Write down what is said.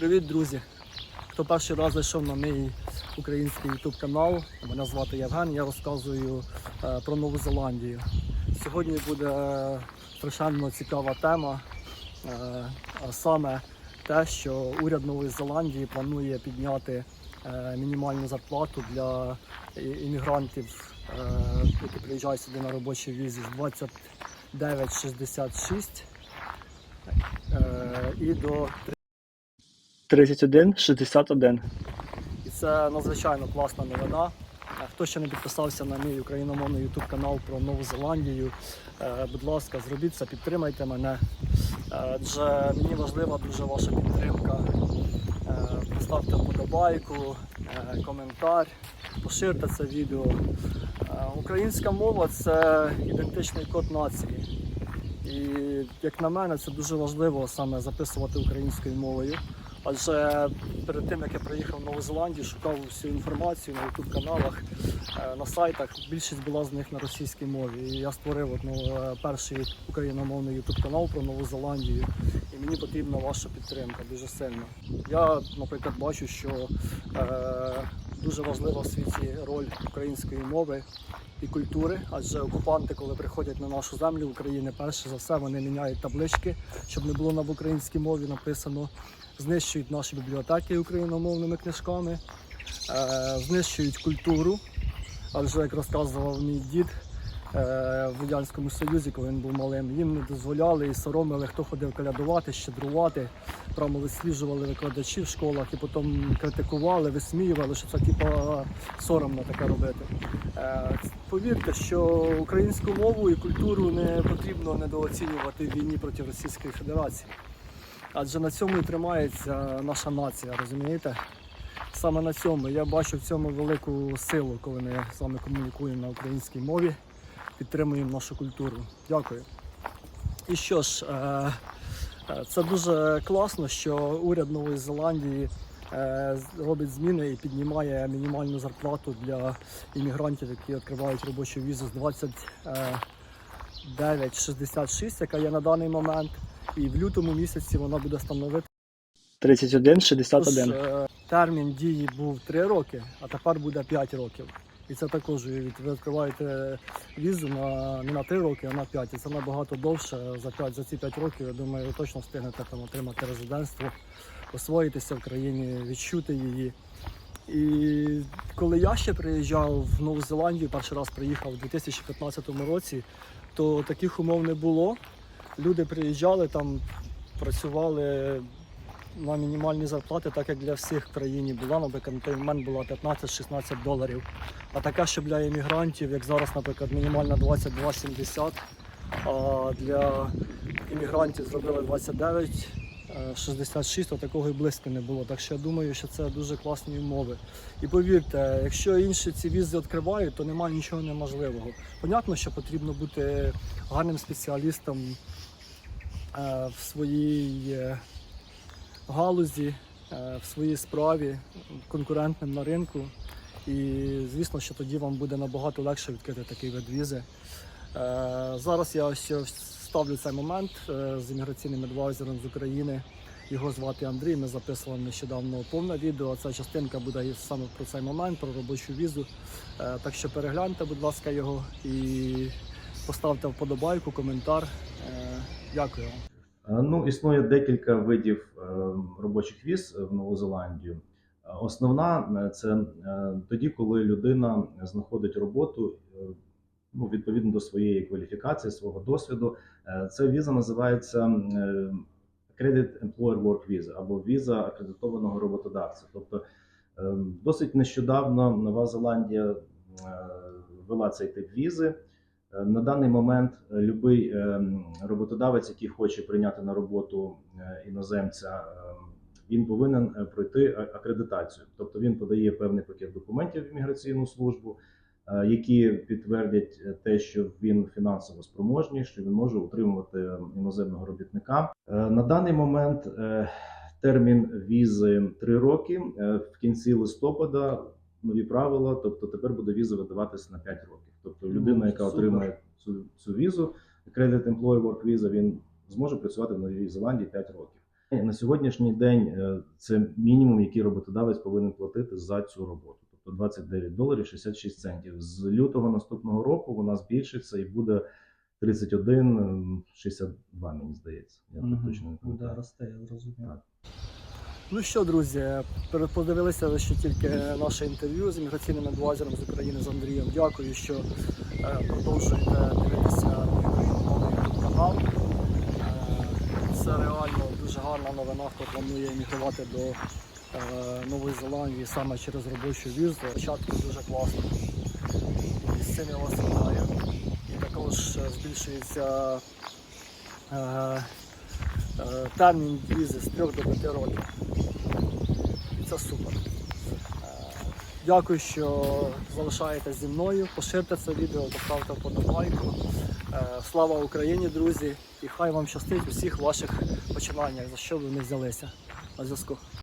Привіт, друзі! Хто перший раз зайшов на мій український YouTube канал, мене звати Євген, я розказую е, про Нову Зеландію. Сьогодні буде е, страшенно цікава тема, е, а саме те, що уряд Нової Зеландії планує підняти мінімальну зарплату для іммігрантів, які приїжджають сюди на робочій візі з 29,66 е, і до 31,61. І це надзвичайно класна новина. Е, Хто ще не підписався на мій україномовний YouTube канал про Нову Зеландію, е, будь ласка, зробіть це, підтримайте мене. Е, Адже мені важлива дуже ваша підтримка. Поставте вподобайку, коментар, поширте це відео. Українська мова це ідентичний код нації. І як на мене, це дуже важливо саме записувати українською мовою. Адже перед тим як я приїхав в Нову Зеландію, шукав всю інформацію на youtube каналах, е, на сайтах. Більшість була з них на російській мові. І я створив одну ну, е, перший україномовний youtube канал про Нову Зеландію. І мені потрібна ваша підтримка дуже сильно. Я, наприклад, бачу, що е, дуже важлива в світі роль української мови і культури, адже окупанти, коли приходять на нашу землю України, перше за все вони міняють таблички, щоб не було на українській мові написано, знищують наші бібліотеки україномовними книжками, е, знищують культуру. Адже як розказував мій дід в Радянському Союзі, коли він був малим, їм не дозволяли і соромили, хто ходив колядувати, щедрувати, прямо висліджували викладачі в школах і потім критикували, висміювали, що це типа соромно таке робити. Е, Повірте, що українську мову і культуру не потрібно недооцінювати в війні проти Російської Федерації. Адже на цьому і тримається наша нація, розумієте? Саме на цьому я бачу в цьому велику силу, коли ми з вами комунікуємо на українській мові, підтримуємо нашу культуру. Дякую. І що ж, е, е, це дуже класно, що уряд Нової Зеландії е, робить зміни і піднімає мінімальну зарплату для іммігрантів, які відкривають робочу візу з 29,66, яка є на даний момент. І в лютому місяці вона буде становити 31,61. Е, Термін дії був 3 роки, а тепер буде 5 років. І це також ви відкриваєте візу на не на 3 роки, а на 5. І це набагато довше. За 5, за ці 5 років, я думаю, ви точно встигнете там отримати резидентство, освоїтися в країні, відчути її. І коли я ще приїжджав в Нову Зеландію, перший раз приїхав у 2015 році, то таких умов не було. Люди приїжджали там, працювали на мінімальні зарплати, так як для всіх в країні була, наприклад, на була 15-16 доларів. А така, що для іммігрантів, як зараз, наприклад, мінімальна 22,70, а для іммігрантів зробили 29. е, 66, а такого і близько не було. Так що я думаю, що це дуже класні умови. І повірте, якщо інші ці візи відкривають, то немає нічого неможливого. Понятно, що потрібно бути гарним спеціалістом е, в своїй е, галузі, е, в своїй справі, конкурентним на ринку. І звісно, що тоді вам буде набагато легше відкрити такий вид візи. Е, Зараз я ще ставлю цей момент е, з імміграційним адвайзером з України. Його звати Андрій. Ми записували нещодавно повне відео. Ця частинка буде саме про цей момент, про робочу візу. Так що перегляньте, будь ласка, його і поставте вподобайку, коментар. Дякую вам. Ну, існує декілька видів е, робочих віз в Нову Зеландію. Е, Основна е, це е, тоді, коли людина знаходить роботу е, ну, відповідно до своєї кваліфікації, свого досвіду. Е, Ця віза називається е, Accredited Employer Work Visa або віза акредитованого роботодавця. Тобто е, досить нещодавно Нова Зеландія е, ввела цей тип візи. Е, На даний момент е, любий е, роботодавець, який хоче прийняти на роботу іноземця, він повинен пройти акредитацію. Тобто він подає певний пакет документів в імміграційну службу, які підтвердять те, що він фінансово спроможний, що він може утримувати іноземного робітника. На даний момент термін візи 3 роки. В кінці листопада нові правила, тобто тепер буде віза видаватися на 5 років. Тобто людина, яка супер. отримає цю, цю візу, Credit Employer Work Visa, він зможе працювати в Новій Зеландії 5 років. На сьогоднішній день е, це мінімум, який роботодавець повинен платити за цю роботу. Тобто 29 доларів 66 центів. З лютого наступного року вона збільшиться і буде 31, ем, 62, мені здається. Я так точно не пам'ятаю. росте, я зрозумів. Ну що, друзі, подивилися ви тільки наше інтерв'ю з імміграційним адвайзером з України з Андрієм. Дякую, що е, продовжуєте дивитися мій канал. Е, Це реально дуже гарна новина, хто планує емігрувати до е, Нової Зеландії саме через робочу візу. Початку дуже класно. І з цим я вас вітаю. І також збільшується термін візи з 3 до 5 років. Це супер. Е, Дякую, що залишаєтесь зі мною. Поширте це відео, поставте вподобайку. Е, Слава Україні, друзі! І хай вам щастить у всіх ваших починаннях, за що ви не взялися. На зв'язку.